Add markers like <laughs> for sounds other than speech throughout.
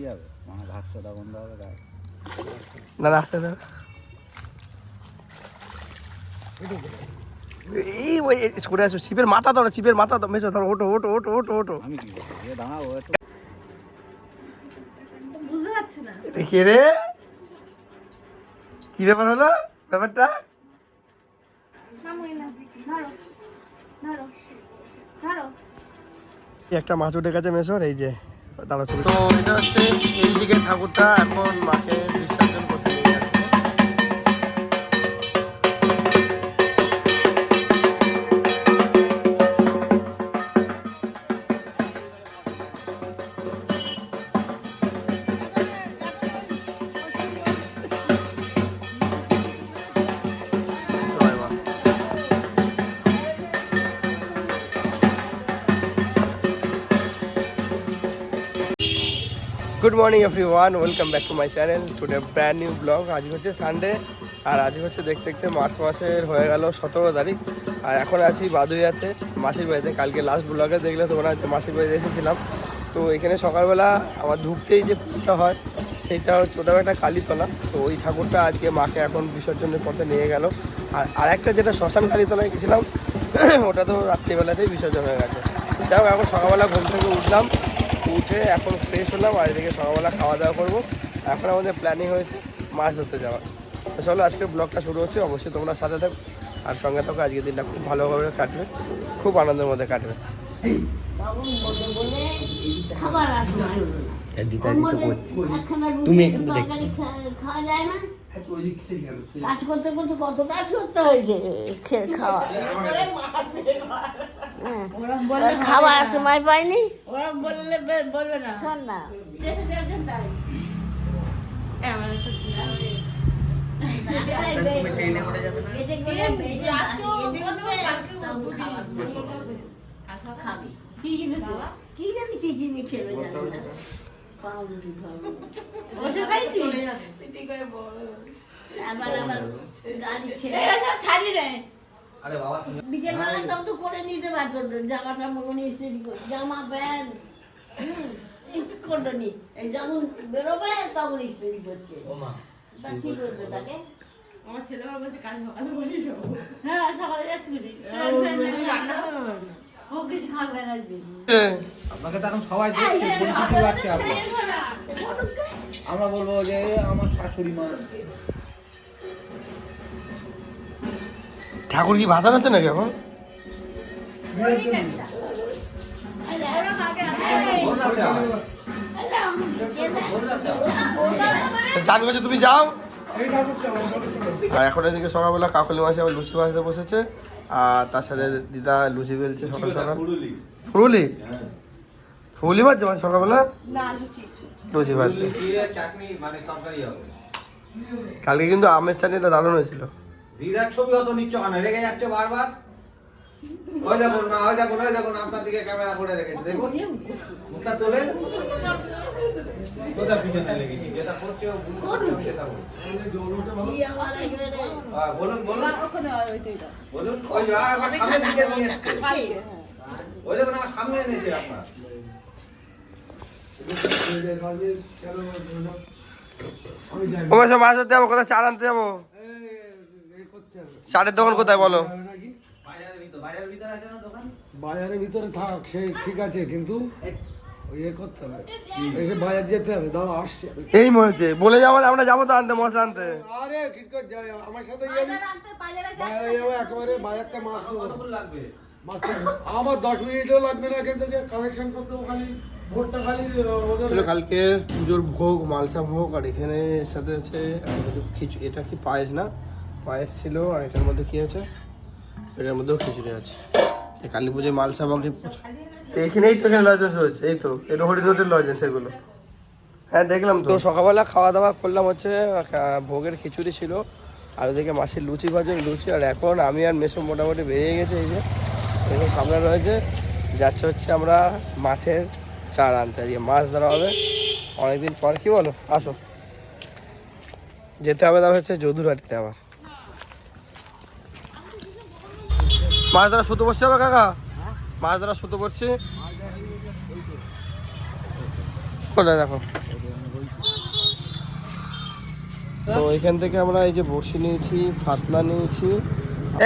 কি হবে? সোদা বন্ধ হবে গায়ে। না না আসতে দাও এই ওই সরে আসো চিপের মাথা ধরো চিপের মাথা ধরো মেশো ধরো ওটো ওটো ওটো ওটো ওটো আমি কি দাঁড়াও বুঝতে পারছি না। এটা কে রে। কি ব্যাপার হলো? ব্যাপারটা? একটা মাছ উঠে গেছে মেশোর এই যে। তো এটা হচ্ছে এই দিকে ঠাকুরটা এখন মাকে good morning everyone welcome back to my channel today brand new vlog আজ হচ্ছে সানডে আর আজ হচ্ছে দেখতে দেখতে মার্চ মাসের হয়ে গেল সতেরো তারিখ। আর এখন আছি বাদুইয়াতে, মাসির বাড়িতে। কালকে লাস্ট ব্লগে দেখলে তোমরা মাসির বাড়িতে এসেছিলাম। তো এখানে সকালবেলা আমার ঢুকতেই যে পুজোটা হয়, সেইটা হচ্ছে ওটাও একটা কালীতলা। তো ওই ঠাকুরটা আজকে মাকে এখন বিসর্জনের পথে নিয়ে গেল। আর আরেকটা যেটা শ্মশান কালীতলায় গেছিলাম, <clears throat> ওটা তো রাত্রিবেলাতেই বিসর্জন হয়ে গেছে। যাই হোক, এখন সকালবেলা ঘুম থেকে উঠলাম। উঠে এখন ফ্রেশ হলাম আর এদিকে সকালবেলা খাওয়া দাওয়া করব। এখন আমাদের প্ল্যানিং হয়েছে মাছ ধরতে যাওয়ার। তো চলো আজকে ব্লগটা শুরু হচ্ছে অবশ্যই তোমরা সাথে থাকো। আর সঙ্গে থাকো আজকের দিনটা খুব ভালোভাবে কাটবে খুব আনন্দের মধ্যে কাটবে। তুমি তরকারি খা- খাওয়া যায় না কাজ করতে করতে কত কাজ করতে হয়েছে খাওয়া। খাবার সময় পাইনি ওরা বললে বলবে না। শোন না। কি জানি কি জিনিস পাউরুটি আবার আবার গাড়ি ছেড়ে ছাড়ি রে বিকেল বেলা তাও তো করে নিতে পারতো। জামাটা মনে ইস্ত্রি করে জামা প্যান্ট ইস্ত্রি করতো নি এই যখন বেরোবে তখন ইস্ত্রি করছে তা কি করবে তাকে? আমার ছেলে আমার বলছে কাল সকালে বলি হ্যাঁ সকালে যাচ্ছি রান্না করবে না ও কিছু খাবে না আপনাকে তো এখন সবাই দেখছে পরিচিতি পাচ্ছে আপনার। আমরা বলব যে আমার শাশুড়ি মা ঠাকুর কি ভাষা হচ্ছে নাকি এখন? চান করছে তুমি যাও। আর এখন এদিকে সকালবেলা কাকলি মাসে আবার লুচি ভাজতে বসেছে আর তার সাথে দিদা লুচি বেলছে সকাল সকাল। ফুরুলি। ফুলি ভাজছে মানে সকালবেলা? লুচি। লুচি ভাজছে চাটনি মানে কালকে কিন্তু আমের চাটনিটা দারুণ হয়েছিল। দিদার ছবি অত নিচ্ছ কেন? রেগে যাচ্ছে বারবার? ওই দেখুন মা ওই দেখুন ওই দেখুন আপনার দিকে ক্যামেরা করে রেখেছে। দেখুন মুখটা তোলেন। কোথা পিছনে লেগেছি? যেটা করছে ও ভুল করছে, সেটা একেবারে হ্যাঁ, বলুন বলুন। বলুন ওই যে আমার সামনের দিকে নিয়ে এসছে। ওই দেখুন আমার সামনে এনেছে আপনার। ধরতে যাব কোথায় চার আনতে যাব? চারের দোকান কোথায় বলো? বাজারের ভিতরে আছে না দোকান বাজারের ভিতরে থাক সে ঠিক আছে কিন্তু ইয়ে করতে হবে। এসে বাজার যেতে হবে দাও আসছে। এই বলে যাব আমরা যাব তো আনতে মশলা আনতে। আরে কি করে যাই আমার সাথে যাবি বাজারে যাব একেবারে বাজারটা মাছ লাগবে? মাছ আমার দশ মিনিটও লাগবে না কালেকশন করতে খালি ভোটটা খালি ওদের কালকে পুজোর ভোগ মালসা ভোগ আর এখানে সাথে হচ্ছে খিচু এটা কি পায়েস না? পায়েস ছিল আর এটার মধ্যে কি আছে? এটার মধ্যেও খিচুড়ি আছে। কালী পুজোয় মালসা ভোগ তো এখানেই তো এখানে লজেন্স রয়েছে এই তো এটা হরি রোডের লজেন্স এগুলো। হ্যাঁ দেখলাম তো। সকালবেলা খাওয়া দাওয়া করলাম হচ্ছে ভোগের খিচুড়ি ছিল, আর ওদিকে মাছের লুচি ভাজে, লুচি, আর এখন আমি আর মেসো মোটামুটি বেরিয়ে গেছে এই যে। এখানে সামনে রয়েছে, যাচ্ছে হচ্ছে আমরা মাছের চার আনতে আজকে মাছ ধরা হবে। অনেকদিন পর, কি বলো? আসো। যেতে হবে তবে হচ্ছে যদুরহাটিতে আবার। মাছ ধরা সুতো বসছে হবে কাকা? মাছ ধরা সুতো পড়ছি কোথায় দেখো? তো এখান থেকে আমরা এই যে বসি নিয়েছি ফাতনা নিয়েছি।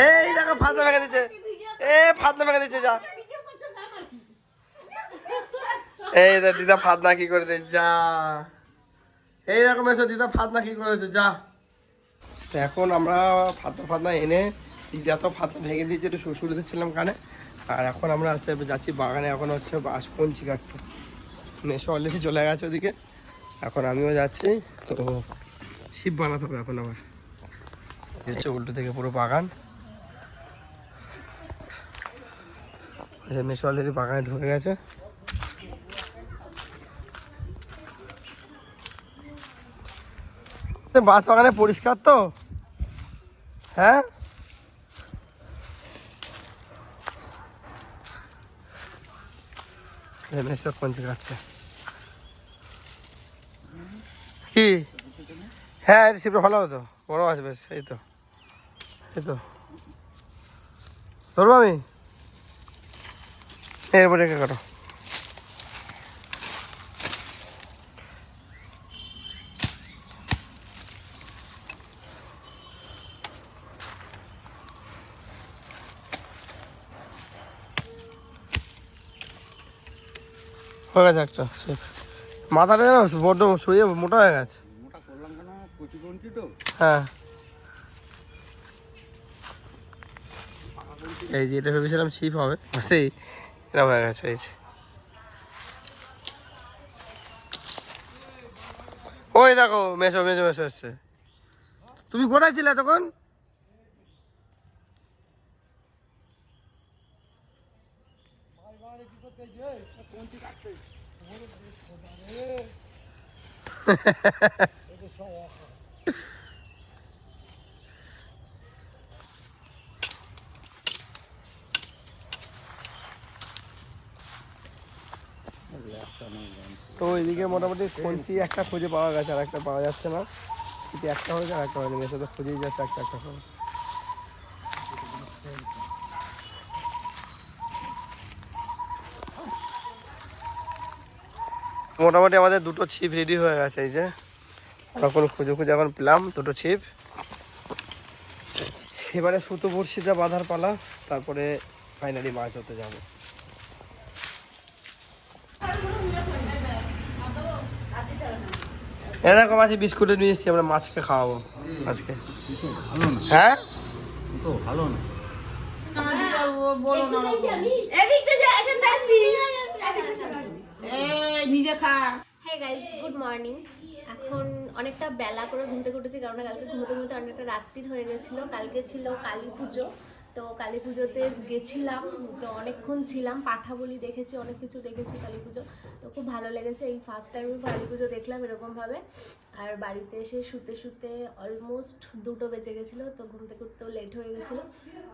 এই দেখো ফাতনা ভেঙে দিচ্ছে। এ ফাতনা ভেঙে দিচ্ছে যা। এই দিদা ফাতনা কি করে দিচ্ছে যা। এই রকম এসো দিদা ফাতনা কি করেছে যা। তো এখন আমরা ফাতনা ফাতনা এনে দিদা তো ফাতনা ভেঙে দিয়েছে, একটু শ্বশুর দিচ্ছিলাম কানে। আর এখন আমরা হচ্ছে যাচ্ছি বাগানে, এখন হচ্ছে বাঁশপঞ্চি কাটতে মেশো অলরেডি চলে গেছে ওদিকে। এখন আমিও যাচ্ছি, তো শিব বানাতে হবে এখন এই হচ্ছে উল্টো থেকে পুরো বাগান। আচ্ছা মেশো অলরেডি বাগানে ঢুকে গেছে। বাঁশ বাগানে পরিষ্কার তো? হ্যাঁ? মেশো পঞ্চি কাটছে কি হ্যাঁ রিসিপ্টটা ভালো হতো বড় আছে বেশ এই তো এই তো ধরবো আমি এরপরে কাটো হয়ে গেছে একটা। মাথাটা যেন বড্ড শুয়ে মোটা হয়ে গেছে। হ্যাঁ। এই যে এটা ভেবেছিলাম ছিপ হবে সেই এরকম হয়ে গেছে এই যে। ওই দেখো মেশো মেশো মেশো এসছে। তুমি কোথায় ছিলে তখন তো এদিকে মোটামুটি কঞ্চি একটা খুঁজে পাওয়া গেছে আর একটা পাওয়া যাচ্ছে না। একটা হয়েছে আর একটা হয়নি মেশো তো খুঁজেই যাচ্ছে একটা একটা করে। মোটামুটি আমাদের দুটো ছিপ রেডি হয়ে গেছে, এই যে। তখন খুঁজে খুঁজে এখন পেলাম দুটো ছিপ। এবারে সুতো বড়শিটা বাঁধার পালা, তারপরে ফাইনালি মাছ হতে যাব। এ দেখো মাছি বিস্কুটে নিয়ে এসেছি, আমরা মাছকে খাওয়াবো আজকে। ভালো না হ্যাঁ ভালো না এই, নিজে খা। হ্যাঁ গাইস গুড মর্নিং এখন অনেকটা বেলা করে ঘুম থেকে উঠেছি, কারণ কালকে ঘুমোতে ঘুমোতে অনেকটা রাত্রির হয়ে গেছিল। কালকে ছিল কালী পুজো, তো কালী পুজোতে গেছিলাম, তো অনেকক্ষণ ছিলাম পাঠা বলি দেখেছি, অনেক কিছু দেখেছি কালী পুজো। তো খুব ভালো লেগেছে, এই ফার্স্ট টাইম কালী পুজো দেখলাম এরকমভাবে। আর বাড়িতে এসে শুতে শুতে অলমোস্ট দুটো বেজে গেছিল, তো ঘুম থেকে উঠতেও লেট হয়ে গেছিল।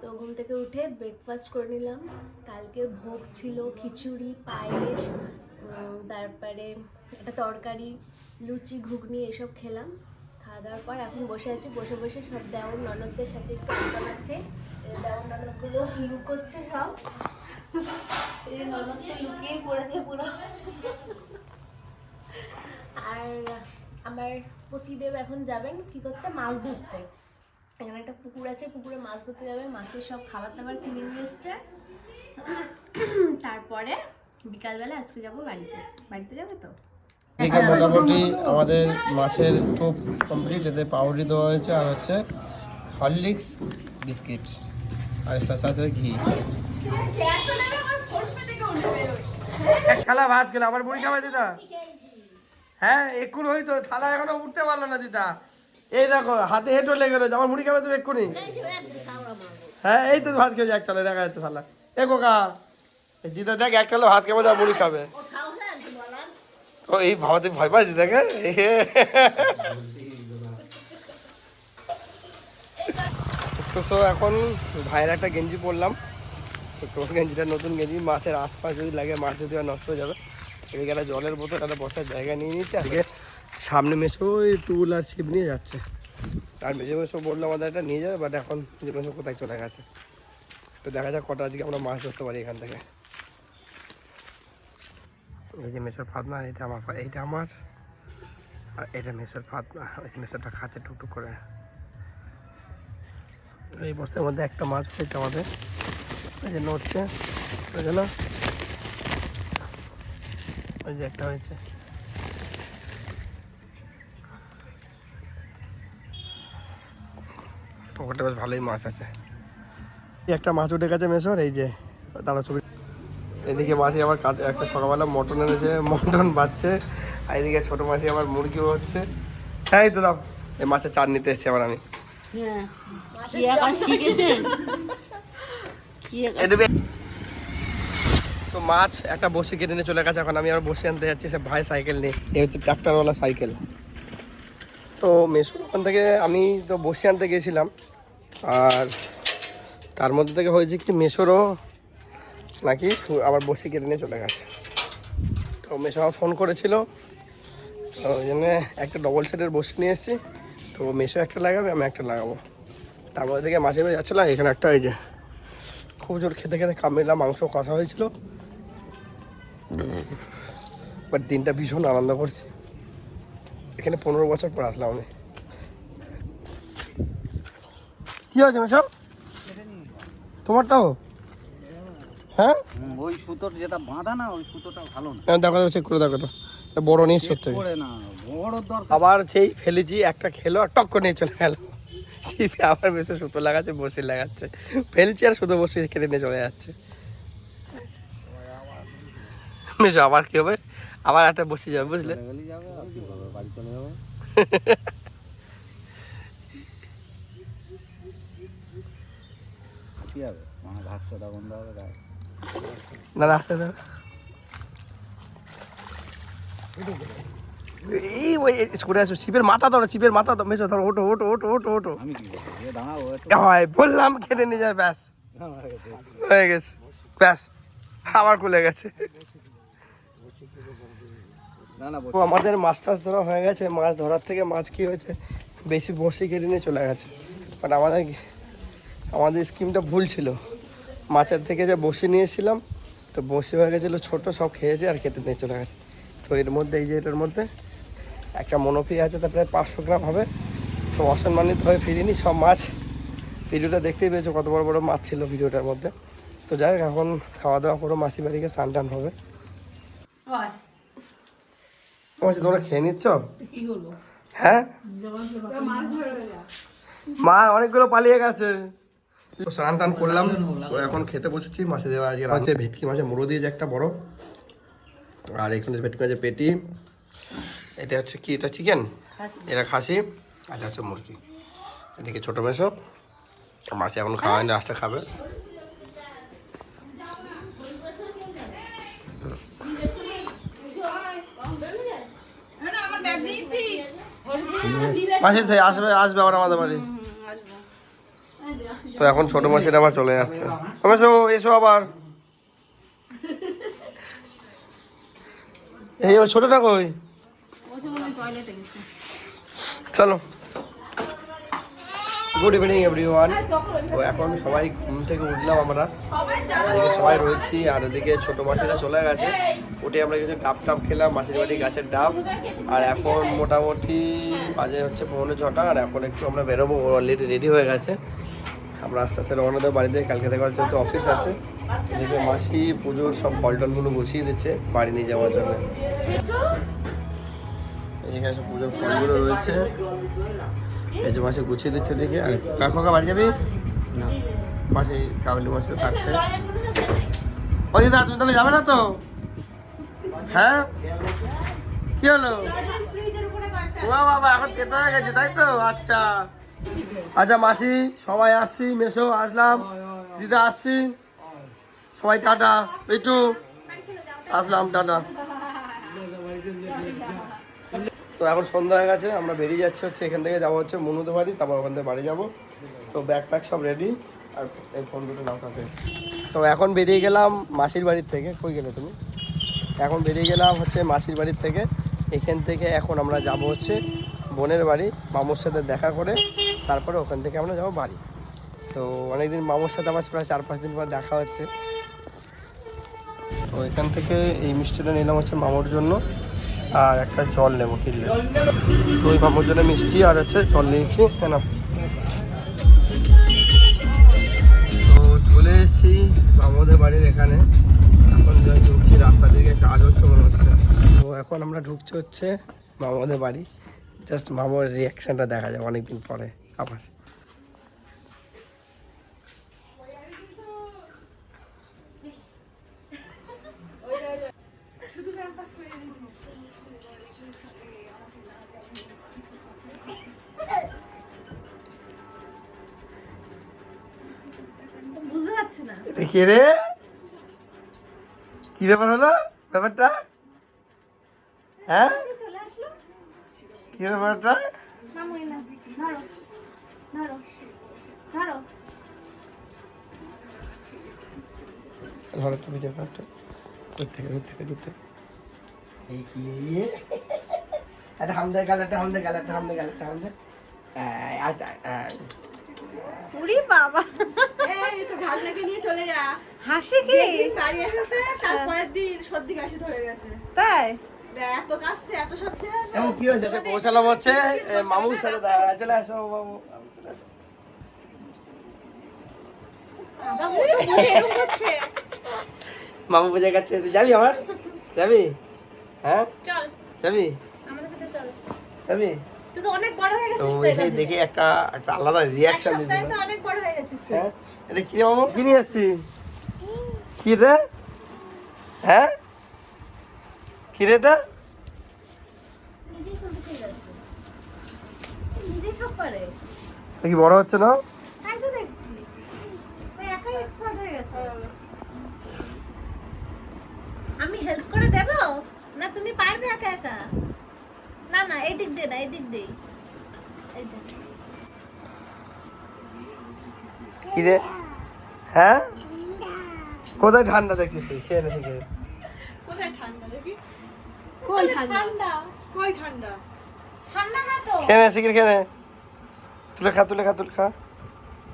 তো ঘুম থেকে উঠে ব্রেকফাস্ট করে নিলাম। কালকের ভোগ ছিল খিচুড়ি, পায়েস তারপরে একটা তরকারি, লুচি, ঘুগনি এসব খেলাম। খাওয়া দাওয়ার পর এখন বসে আছি, বসে বসে সব দেওয়ার ননদদের সাথে একটু মারছে। দেওয়ার ননদগুলো লুকোচ্ছে সব। এই যে ননদ লুকিয়ে পড়েছে পুরো। আর আমার পতিদেব এখন যাবেন কি করতে? মাছ ধরতে। এখানে একটা পুকুর আছে, পুকুরে মাছ ধরতে যাবে। মাছের সব খাবার দাবার কিনে নিয়ে এসছে। তারপরে বিকালবেলা আজকে যাব বাড়িতে। বাড়িতে যাবে তো? এদিকে মোটামুটি আমাদের মাছের টোপ কমপ্লিট এতে পাউডারি দেওয়া হয়েছে আর হচ্ছে হরলিক্স বিস্কিট আর এর সাথে ঘি। এক থালা ভাত খেলে আবার মুড়ি খাবে দিদা? হ্যাঁ এক্ষুনি ওই তো থালা এখনও উঠতে পারল না দিদা। এই দেখো হাতে হেঁটো লেগে রয়েছে আমার মুড়ি খাবে তুমি এক্ষুনি? হ্যাঁ এই তো ভাত খেয়েছে এক থালা দেখা যাচ্ছে থালা। এ কোকা এই দিদা দেখ এক থালা ভাত খাবে যা মুড়ি খাবে। ও এই ভাবাতে ভয় পাই দিদাকে তো তো এখন ভাইয়ের একটা গেঞ্জি পরলাম। তো গেঞ্জিটা নতুন গেঞ্জি মাছের আশপাশ যদি লাগে মাছ যদি আর নষ্ট হয়ে যাবে। এদিকে একটা জলের বোতল একটা বসার জায়গা নিয়ে নিচ্ছে আজকে সামনে মেশো ওই টুল আর ছিপ নিয়ে যাচ্ছে। আর মেজে মেশো বলল আমাদের একটা নিয়ে যাবে বাট এখন মেজে মেশো কোথায় চলে গেছে? তো দেখা যাক কটা আজকে আমরা মাছ ধরতে পারি এখান থেকে। এই যে মেশোর ফাতনা, এটা আমার এইটা আমার। আর এটা মেসের ভাত না ওই মেসেরটা খাচ্ছে টুকটুক করে। এই বস্তার মধ্যে একটা মাছ হয়েছে আমাদের। ওই যে নড়ছে, ওই জন্য ওই যে একটা হয়েছে। পকেটে বেশ ভালোই মাছ আছে। এই একটা মাছ উঠে গেছে মেশোর এই যে তারা ছবি। এদিকে মাসি আবার কাজে একটা সকালবেলা মটন এনেছে মটন বাচ্ছে আর এদিকে ছোট মাসি আমার মুরগিও হচ্ছে। হ্যাঁ তো দাও এই মাছের চার নিতে এসছি আমার আমি। হ্যাঁ এ। তো মাছ একটা বসে কেটে নিয়ে চলে গেছে এখন আমি আবার বসে আনতে যাচ্ছি সে ভাই সাইকেল নিয়ে। এই হচ্ছে ট্রাক্টরওয়ালা সাইকেল। তো মেসুর ওখান থেকে আমি তো বসে আনতে গেছিলাম আর তার মধ্যে থেকে হয়েছে কি মেসোরও নাকি? আবার বসে কেটে নিয়ে চলে গেছে। তো আমার ফোন করেছিল। তো ওই জন্য একটা ডবল সেটের বসে নিয়ে এসেছি। তো মেসো একটা লাগাবে, আমি একটা লাগাবো। তার মধ্যে থেকে মাঝে মাঝে যাচ্ছিলাম এখানে একটা এই যে খুব জোর খেতে খেতে কামড়িলাম মাংস কষা হয়েছিল। বাট দিনটা ভীষণ আনন্দ করছি। এখানে পনেরো বছর পর আসলাম আমি। কি হয়েছে মেসব তোমারটাও? হ্যাঁ? ওই সুতোর যেটা বাঁধা না ওই সুতোটা ভালো না। হ্যাঁ, দেখো চেক করে দেখো তো। বড় নিয়ে সত্যি। করে না বড় দরকার। আবার সেই ফেলেছি একটা খেলো আর টক করে নিয়ে চলে গেল। ছিপে আবার বেশি সুতো লাগাচ্ছে বসে লাগাচ্ছে। ফেলছি আর শুধু বসে কেটে নিয়ে চলে যাচ্ছে। আবার কি হবে? আবার একটা বসে যাবে বুঝলে? বাড়ি চলে যাবে কি হবে? মানে ভাত সোদা বন্ধ হবে গায়ে। না আসতে দাও। এই ওই এই আসো চিপের মাথা ধরো চিপের মাথা ধরো মেশো ধরো ওটো হয় বললাম নিয়ে যায় ব্যাস। হয়ে গেছে ব্যাস আবার খুলে গেছে। তো আমাদের মাছ টাছ ধরা হয়ে গেছে মাছ ধরার থেকে মাছ কি হয়েছে বেশি বসে কেটে নিয়ে চলে গেছে। বাট আমাদের আমাদের স্কিমটা ভুল ছিল। মাছের থেকে যে বসে নিয়েছিলাম তো বসে হয়ে গেছিল ছোটো সব খেয়েছে আর খেতে নিয়ে চলে গেছে। তো এর মধ্যে এই যে এটার মধ্যে একটা মনোফি আছে তা প্রায় পাঁচশো গ্রাম হবে। তো অসম্মানিত হয়ে ফিরিনি সব মাছ। ভিডিওটা দেখতেই পেয়েছ কত বড় বড় মাছ ছিল ভিডিওটার মধ্যে। তো যাই হোক এখন খাওয়া দাওয়া করো মাসি বাড়িকে স্নান টান হবে। মাসি তোমরা খেয়ে নিচ্ছ? হ্যাঁ? মা অনেকগুলো পালিয়ে গেছে। তো স্নান টান করলাম এখন খেতে বসেছি। মাছে দেওয়া আজকে আছে ভেটকি মাছের মুড়ো দিয়েছে একটা বড়। আর এখানে ভেটকি মাছের পেটি। এটা হচ্ছে কি? এটা চিকেন? এটা খাসি। আর এটা হচ্ছে মুরগি। এদিকে ছোটো মেশো মাছে এখন খাওয়া হয়নি লাস্টে খাবে। আমার মাসি আসবে আসবে আবার আমাদের বাড়ি। তো এখন ছোট মাসির আবার চলে যাচ্ছে। এসো এসো আবার। এই ওই ছোটটা কই? চলো। গুড ইভিনিং এভরিওয়ান তো এখন সবাই ঘুম থেকে উঠলাম আমরা। এদিকে সবাই রয়েছি, আর ওদিকে ছোট মাসিরা চলে গেছে। উঠে আমরা কিছু ডাব টাব খেলাম, মাসির বাড়ি গাছের ডাব। আর এখন মোটামুটি বাজে হচ্ছে পৌনে ছটা, আর এখন একটু আমরা বেরোবো অলরেডি রেডি হয়ে গেছে। আমরা আস্তে আস্তে রওনা দেবো বাড়িতে কালকে থেকে যেহেতু অফিস আছে এদিকে মাসি পুজোর সব ফল টলগুলো গুছিয়ে দিচ্ছে বাড়ি নিয়ে যাওয়ার জন্য। এখানে সব পুজোর ফলগুলো রয়েছে। এই যে মাসে গুছিয়ে দিচ্ছে দেখে আর কাকা বাড়ি যাবি? মাসে কাবলি মাসে থাকছে। ও দিদা তুমি তাহলে যাবে না তো? হ্যাঁ? কি হলো? বাবা এখন কেটে গেছে তাই তো? আচ্ছা। আচ্ছা মাসি সবাই আসছি মেসো আসলাম। দিদা আসছি। সবাই টাটা। একটু আসলাম টাটা। তো এখন সন্ধ্যা হয়ে গেছে আমরা বেরিয়ে যাচ্ছি হচ্ছে এখান থেকে যাব হচ্ছে মনুদের বাড়ি তারপর ওখান থেকে বাড়ি যাব। তো ব্যাগ প্যাক সব রেডি আর এই ফোন দুটো নাও কাছে তো এখন বেরিয়ে গেলাম মাসির বাড়ির থেকে। কই গেলে তুমি? এখন বেরিয়ে গেলাম হচ্ছে মাসির বাড়ির থেকে। এখান থেকে এখন আমরা যাব হচ্ছে বোনের বাড়ি মামুর সাথে দেখা করে। তারপরে ওখান থেকে আমরা যাব বাড়ি। তো অনেকদিন মামুর সাথে আমার প্রায় চার পাঁচ দিন পর দেখা হচ্ছে। তো এখান থেকে এই মিষ্টিটা নিলাম হচ্ছে মামুর জন্য, আর একটা জল নেব কিনলে। তো ওই মামুর জন্য মিষ্টি আর হচ্ছে জল নিয়েছি, কেন? তো চলে এসেছি মামুদের বাড়ির এখানে। এখন ঢুকছি, রাস্তা দিকে কাজ হচ্ছে মনে হচ্ছে। তো এখন আমরা ঢুকছি হচ্ছে মামুদের বাড়ি। জাস্ট মামুর রিয়াকশনটা দেখা যায় অনেকদিন পরে। আবার। এটা কে রে? কি ব্যাপার হলো? ব্যাপারটা? হ্যাঁ? কি ব্যাপারটা? ধরো ধরো ধরো ধরো। তো ভিডিও দূর থেকে দূর থেকে। দূর থেকে এই কি একটা হামদের হামদের গাল একটা হামদের গাল একটা হামদের আটা বাবা। এই তো ভাগনাকে নিয়ে চলে যা। হাসি কি? যেদিন বাড়ি এসেছে তারপরের দিন সর্দি কাশি ধরে গেছে। তাই? পৌঁছালাম হচ্ছে এ, মামুর সাথে দেখা চলে আসো মামু। মামু বুঝে গেছে তুই যাবি আমার? যাবি? হ্যাঁ? যাবি? আমাদের সাথে চল। যাবি? তো হয়ে। দেখি একটা একটা আলাদা রিয়াকশন দিতে তো অনেক বড় হয়ে এটা কি মামু? কি নিয়ে এসছি কি রে? হ্যাঁ? কি রে এটা নিজেই খুলতে শিখে গেছে নিজেই সব পারে এটা কি বড় হচ্ছে না? আমি হেল্প করে দেব? না তুমি পারবে একা একা? না না এই দিক দে না এই দিক দে কি রে হ্যাঁ? কোথায় ঠান্ডা দেখছিস তুই? খেয়ে নে। কোথায় ঠান্ডা দেখি? কই ঠান্ডা? কই ঠান্ডা? ঠান্ডা না তো। খেয়ে নে খেয়ে নে। তুলে খা তুলে খা তুলে খা।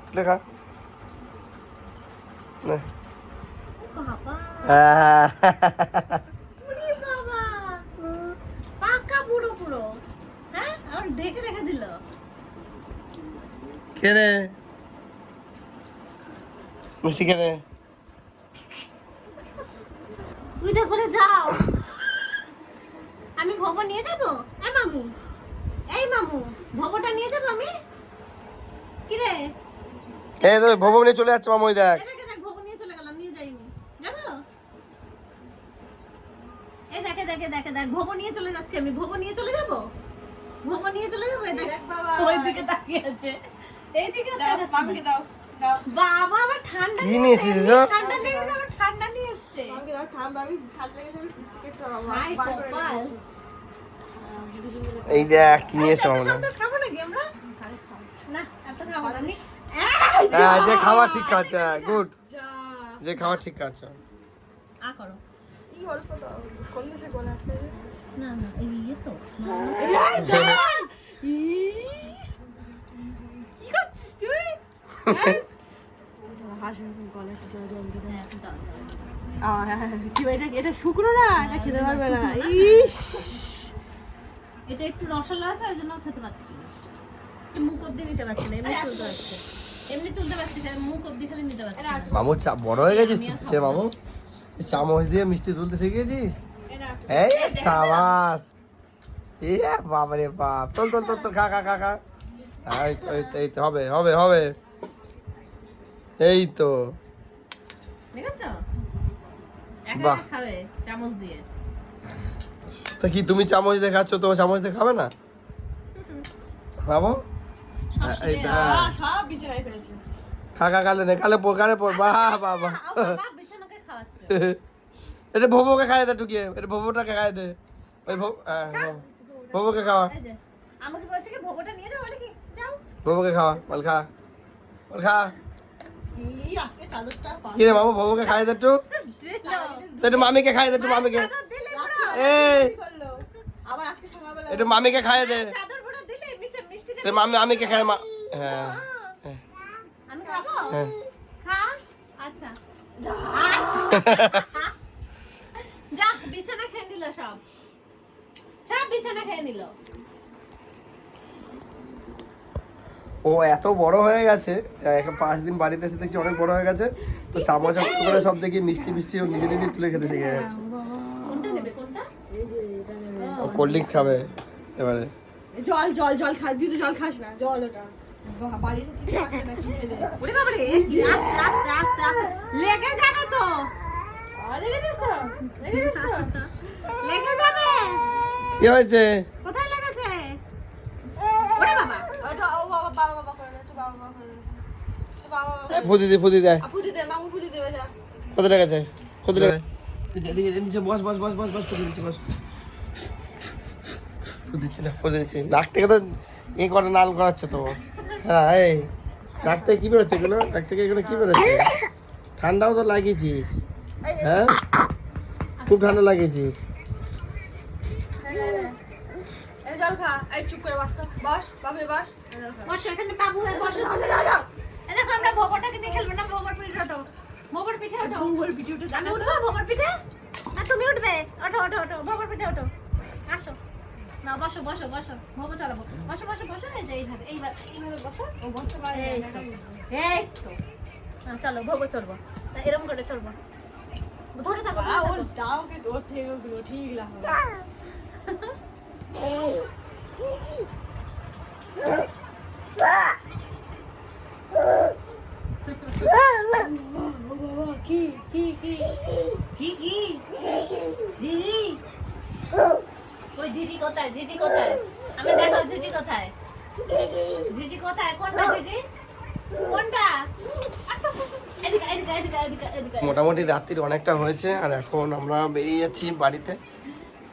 তুলে খা। নে। বাবা। হ্যাঁ। বাবা। পাকা পুরো পুরো হ্যাঁ? আর ঢেকে রেখে দিল। খেয়ে নে। মিষ্টি খেয়ে নে। তুই তো বলে যাও। ভবন নিয়ে যাব? এ মামু। এই মামু ভবনটা নিয়ে যাব আমি? কি রে এই তো ভবন নিয়ে চলে যাচ্ছে মামুই দেখ। দেখ ভবন নিয়ে চলে গেলাম নিয়ে যাইনি। যাব? এই দেখে দেখে দেখে দেখ ভবন নিয়ে চলে যাচ্ছি আমি। ভবন নিয়ে চলে যাব? ভবন নিয়ে চলে যাব? দেখ। বাবা। ওই দিকে তাকিয়ে আছে। এই দিকে দাও তাকাচ্ছে মামিকে দাও দাও। বাবা আবার ঠান্ডা কি নিয়ে নিয়েছিস এসছে, ঠান্ডা লেগেছে আবার ঠান্ডা নিয়ে এসছে। মামিকে দাও ঠান্ডা আমি ঠান্ডা লেগে যাবে এই দেখ কি না নি- হ্যাঁ যে খাওয়া ঠিক খাচ্ছে গুড। যে। খাওয়া ঠিক খাচ্ছে। আ করো। এই অল্প কোন দেশে গোলা আটকে যাবে? না না এই তো। <laughs> কি করছিস তুই? <laughs> হাসি গলা একটু জল জল দিয়ে দাও। আহ, কি এটা এটা শুকনো না? এটা খেতে পারবে না। ইস! এটা একটু রসালো আছে ওই জন্য খেতে পাচ্ছি মুখ অব্দি নিতে পারছি না এমনি তুলতে পারছি। এমনি তুলতে পারছি মুখ অব্দি খালি নিতে পারছি মামু চা বড় হয়ে গেছিস? তুই রে মামু? চামচ দিয়ে মিষ্টি তুলতে শিখেছিস? এই সাবাস। এ বাবারে বাপ। তোল তোল তোল তোল খা খা খা খা। এই তো এই তো হবে হবে হবে। এই তো। দেখেছ? বাহ। একা খাবে চামচ দিয়ে। তো কি তুমি চামচ দেখাচ্ছ খাচ্ছ? তো চামচ দিয়ে খাবে না? বাবু এই হ্যাঁ। আহ, সব বিছানায় ফেলেছে। খা খা কালে নে কালে কালে পর বাহ বাবা <laughs> এটা ভোবোকে খাই দে টুকিয়ে। এটা ভোবোটাকে খাই দে। ওই ভোবোকে খাওয়া। আমাকে বলছে কি ভোগটা নিয়ে যাও বলে কি? যাও। ভোবোকে খাওয়া বল খা। বল খা। ই আজকে চাদরটা পা কি রে মামু ভোবোকে খাই দে একটু। একটু মামিকে খাই দে একটু মামিকে। একটু মামিকে খাই দে। মামি মামিকে খাই মা। হ্যাঁ। হ্যাঁ, হ্যাঁ। আচ্ছা। <laughs> বিছানা খেয়ে নিল সব। সব বিছানা খেয়ে নিল। ও এত বড় হয়ে গেছে এখন পাঁচ দিন বাড়িতে এসে দেখছি অনেক বড় হয়ে গেছে। তো চামচ করে সব দেখি মিষ্টি মিষ্টি ও নিজে নিজে তুলে খেতে শিখে গেছে। কোনটা নেবে কোনটা? ও কোল্ড ড্রিঙ্কস খাবে এবারে। জল জল জল খাস তুই জল খাস না জল ওটা। কি লেগে যাবে তো। লেগে যাবে। হয়েছে? কোথায় লেগেছে ওরে বাবা ওটা ও বাবা বাবা বাবা করে দে, বাবা বাবা করে ফুদি দে ফুদি ফুদি দে মামু ফুদি দেবে যা লেগেছে কোথায় লেগেছে এদিকে এদিকে বস বস বস বস বস ফুদি বস ফুদি দিচ্ছি না ফুদি দিচ্ছি নাক থেকে তো এ করে নাল করাচ্ছে তো। হ্যাঁ এই নাক থেকে কি বেরোচ্ছে এগুলো? নাক থেকে এগুলো কি বেরোচ্ছে? ঠান্ডাও তো লাগিয়েছিস। হ্যাঁ? খুব ঠান্ডা লাগিয়েছিস। জল খা। এই চুপ করে বস তো। বস বাবু বস। বসো এখানে বাবু বসো। দেখো আমরা ভোবরটাকে দিয়ে খেলব না ভোবর পিঠে ওঠো। ভোবর পিঠে ওঠো। ওর ভিডিওটা আমি উঠবো ভোবর পিঠে? না তুমি উঠবে। ওঠো ওঠো ওঠো ভোবর পিঠে ওঠো। আসো। না বসো বসো বসো। ভোবো চালাবো বসো বসো বসো এই যে এইভাবে এইভাবে বসো। ও বসতে পারে এই না, তো। চলো ভোবো চলবো তা এরকম করে চলবো ধরে থাকো ওর দাও কিন্তু ওর থেকে ওগুলো ঠিক লাগে <laughs> <laughs> মোটামুটি রাত্রির অনেকটা হয়েছে, আর এখন আমরা বেরিয়ে যাচ্ছি বাড়িতে।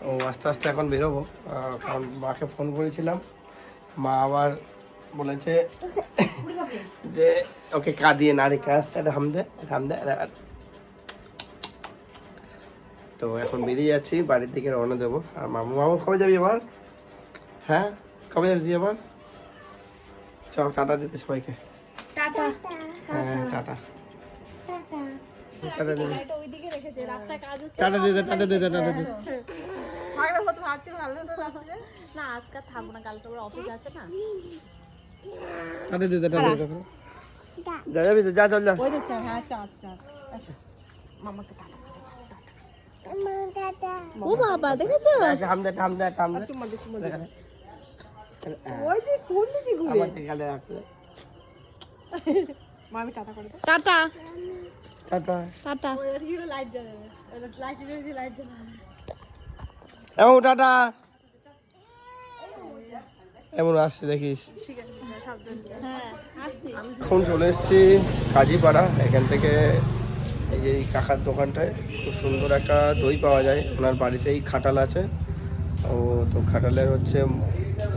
ও আস্তে আস্তে এখন বেরোবো কারণ মাকে ফোন করেছিলাম। মা আবার বলেছে <laughs> যে ওকে কাঁদিয়ে না রেখে আসতে এটা হামদে হামদে তো এখন বেরিয়ে যাচ্ছি বাড়ির দিকে রওনা দেবো। আর মামু মামু কবে যাবি এবার? হ্যাঁ? কবে যাবি আবার চ টাটা দিতে সবাইকে। টাটা। হ্যাঁ টাটা। টাটা। দিদি কাজ টাটা দিদি টাটা দিদি টাটা দিদি থাকলে কত ভাবতে ভালো তো লাগছে না আজকে থাকব না কালকে ওর অফিস আছে না। টাটা দিদি টাটা দিদি যা যাবি তো যা চল যা। ওই দেখছে হ্যাঁ চাঁদ ও বাবা দেখেছ? একটা হামদে একটা হামদে একটা হামদে ওই দিক কোন দিকে ঘুরে? আমার গালে রাখতে মামি টাটা করে টাটা। টাটা। টাটা। লাইট জ্বালাবে লাইট জ্বালাবে লাইট জ্বালাবে টাটা। এমন আসছে দেখিস। ঠিক আছে হ্যাঁ, সাবধানে হ্যাঁ এখন চলে এসেছি কাজীপাড়া। এখান থেকে এই যে এই কাকার দোকানটায় খুব সুন্দর একটা দই পাওয়া যায়। ওনার বাড়িতেই খাটাল আছে। ও তো খাটালের হচ্ছে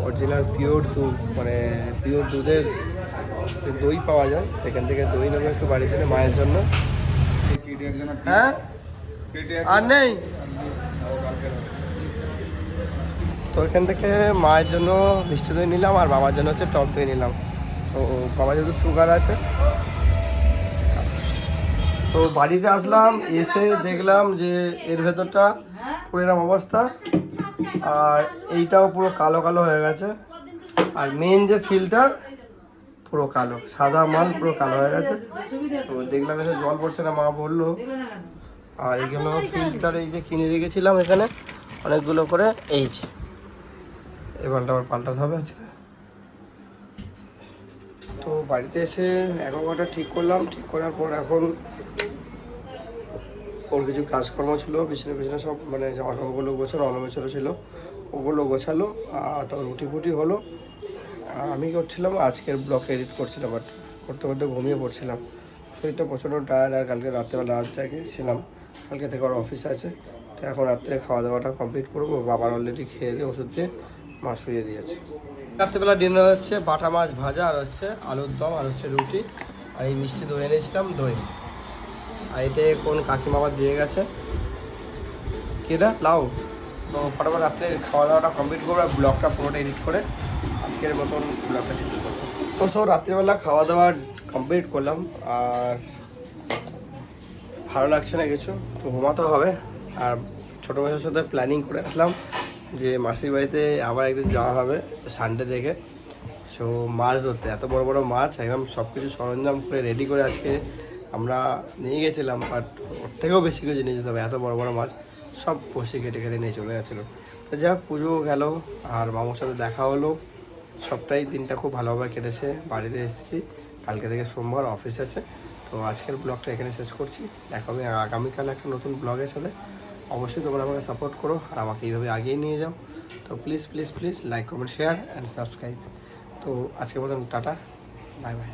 অরিজিনাল পিওর দুধ মানে পিওর দুধের দই পাওয়া যায়। সেখান থেকে দই নেব একটু বাড়ির জন্য মায়ের জন্য। হ্যাঁ? আর নেই? তো এখান থেকে মায়ের জন্য মিষ্টি দই নিলাম আর বাবার জন্য হচ্ছে টক দই নিলাম। তো বাবা যেহেতু সুগার আছে, তো বাড়িতে আসলাম, এসে দেখলাম যে এর ভেতরটা পুরো এরকম অবস্থা আর এইটাও পুরো কালো কালো হয়ে গেছে। আর মেন যে ফিল্টার পুরো কালো, সাদা মাল পুরো কালো হয়ে গেছে। তো দেখলাম এসে জল পড়ছে না, মা বলল। আর এগুলো ফিল্টার এই যে কিনে রেখেছিলাম এখানে, অনেকগুলো করে, এই যে। এই বালটা আবার পাল্টাতে হবে আজকে? তো বাড়িতে এসে অ্যাকোয়াগার্ডটা ঠিক করলাম, ঠিক করার পর এখন ওর কিছু কাজকর্ম ছিল, বিছানা বিছানা সব মানে জামা কাপড়গুলো গোছানো অলমেছানো ছিল, ওগুলো গোছালো, আর তো রুটি ফুটি হলো। আমি করছিলাম, আজকের ব্লগ এডিট করছিলাম বাট করতে করতে ঘুমিয়ে পড়ছিলাম। শরীরটা প্রচণ্ড টায়ার্ড আর কালকে রাত্রেবেলা রাত জাগে ছিলাম কালকে থেকে ওর অফিস আছে, তো এখন রাত্রে খাওয়া দাওয়াটা কমপ্লিট করব, বাবার অলরেডি খেয়ে দিয়ে ওষুধ দিয়ে মা শুয়ে দিয়েছে। রাত্রেবেলা ডিনার হচ্ছে, বাটা মাছ ভাজা, আর হচ্ছে আলুর দম, আর হচ্ছে রুটি, আর এই মিষ্টি দই এনেছিলাম, দই। আর এটা কোন কাকিমা আবার দিয়ে গেছে? কেটা লাউ। তো ফটাফট রাত্রে খাওয়া দাওয়াটা কমপ্লিট করব, আর ব্লগটা পুরোটা এডিট করে আজকের মতন ব্লগটা শেষ করব। তো সব রাত্রিবেলা খাওয়া দাওয়া কমপ্লিট করলাম, আর ভালো লাগছে না কিছু? তো ঘুমাতে হবে, আর ছোটো মেয়ের সাথে প্ল্যানিং করে আসলাম। যে মাসির বাড়িতে আবার একদিন যাওয়া হবে সানডে দেখে। সো মাছ ধরতে, এত বড় বড় মাছ, একদম সব কিছু সরঞ্জাম করে রেডি করে আজকে আমরা নিয়ে গেছিলাম বাট ওর থেকেও বেশি কিছু নিয়ে যেতে হবে, এত বড় বড় মাছ, সব বসে কেটে কেটে নিয়ে চলে গেছিল। তো যা পুজো গেল, আর মামুর সাথে দেখা হলো। সবটাই দিনটা খুব ভালোভাবে কেটেছে, বাড়িতে এসেছি। কালকে থেকে সোমবার অফিস আছে। তো আজকের ব্লগটা এখানে শেষ করছি। দেখা হবে আগামীকাল একটা নতুন ব্লগের সাথে। অবশ্যই তোমরা আমাকে সাপোর্ট করো আর আমাকে এইভাবে আগিয়ে নিয়ে যাও। তো please please please like comment share and subscribe তো আজকের মতন টাটা বাই বাই